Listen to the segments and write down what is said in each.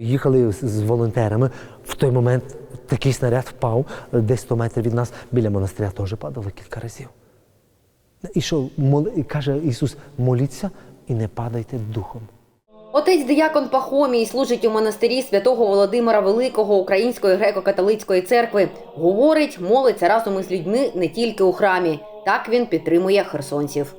Їхали з, волонтерами. В той момент такий снаряд впав десь 100 метрів від нас. Біля монастиря теж падало кілька разів. І що і каже Ісус: моліться і не падайте духом. Отець Диякон Пахомій служить у монастирі святого Володимира Великого Української греко-католицької церкви. Говорить, молиться разом із людьми не тільки у храмі. Так він підтримує херсонців.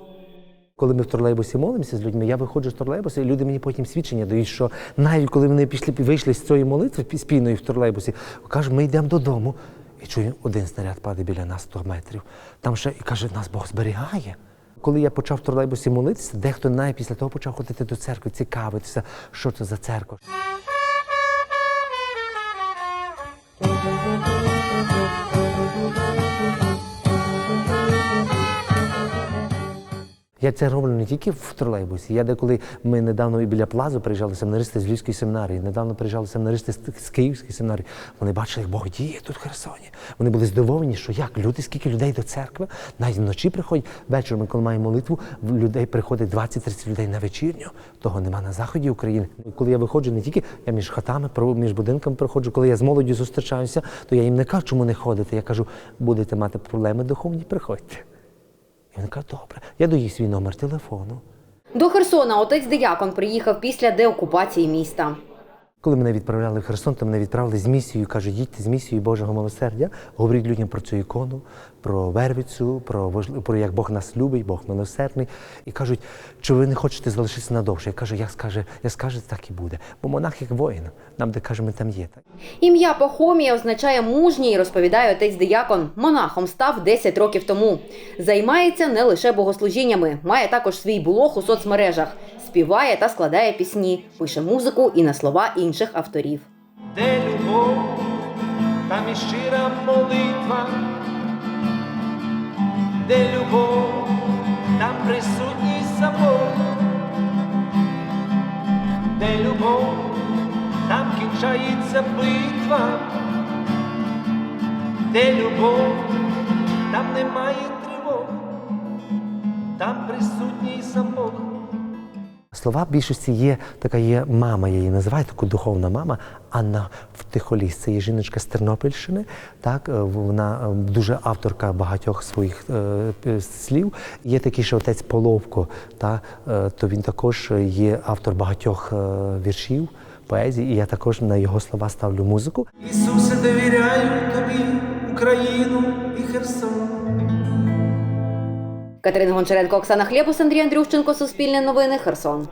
Коли ми в тролейбусі молимося з людьми, я виходжу з тролейбуса, і люди мені потім свідчення дають, що навіть коли вони пішли вийшли з цієї молитви спільної в тролейбусі, кажуть, ми йдемо додому. І чую, один снаряд падає біля нас 100 метрів. Там ще і каже, нас Бог зберігає. Коли я почав в тролейбусі молитися, дехто навіть після того почав ходити до церкви, цікавитися, що це за церква. Я це роблю не тільки в тролейбусі. Я деколи ми недавно і біля плазу приїжджали семінаристи з Львівської семінарії, недавно приїжджали семінаристи з, Київської семінарії. Вони бачили, як Бог діє тут в Херсоні. Вони були здивовані, що як люди, скільки людей до церкви, навіть вночі приходять. Вечором, коли маємо молитву, людей приходить 20-30 людей на вечірню. Того нема на заході України. Коли я виходжу не тільки я між хатами, між будинками приходжу, коли я з молоддю зустрічаюся, то я їм не кажу, чому не ходите. Я кажу, будете мати проблеми духовні, приходьте. Він каже, добре. Я даю свій номер телефону. До Херсона отець Диякон приїхав після деокупації міста. Коли мене відправляли в Херсон, то мене відправили з місією, кажуть, їдьте з місією Божого милосердя, говоріть людям про цю ікону, про Вервицю, про, про як Бог нас любить, Бог милосердний. І кажуть, чи ви не хочете залишитися надовше? Я кажу, як скаже, як скажете, так і буде. Бо монах як воїн, нам де каже, ми там є. Ім'я Пахомія означає мужній, розповідає отець Диякон. Монахом став 10 років тому. Займається не лише богослужіннями, має також свій блог у соцмережах, співає та складає пісні, пише музику і на слова інших авторів. де любов, там і щира молитва, де любов, там присутній самот, де любов, там кінчається битва, де любов, там немає тривог, там присутній самот. Слова більшості є така є мама, її називаю, таку духовна мама Анна Втихоліс. Це є жіночка з Тернопільщини. Так, е, вона е, дуже авторка багатьох своїх е, е, слів. Є такий ще отець Половко, та, е, то він також є автор багатьох е, віршів, поезії, і я також на його слова ставлю музику. Ісусе, довіряю тобі Україну і Херсон. Катерина Гончаренко, Оксана Хлєбус, Андрій Андрющенко, Суспільне новини, Херсон.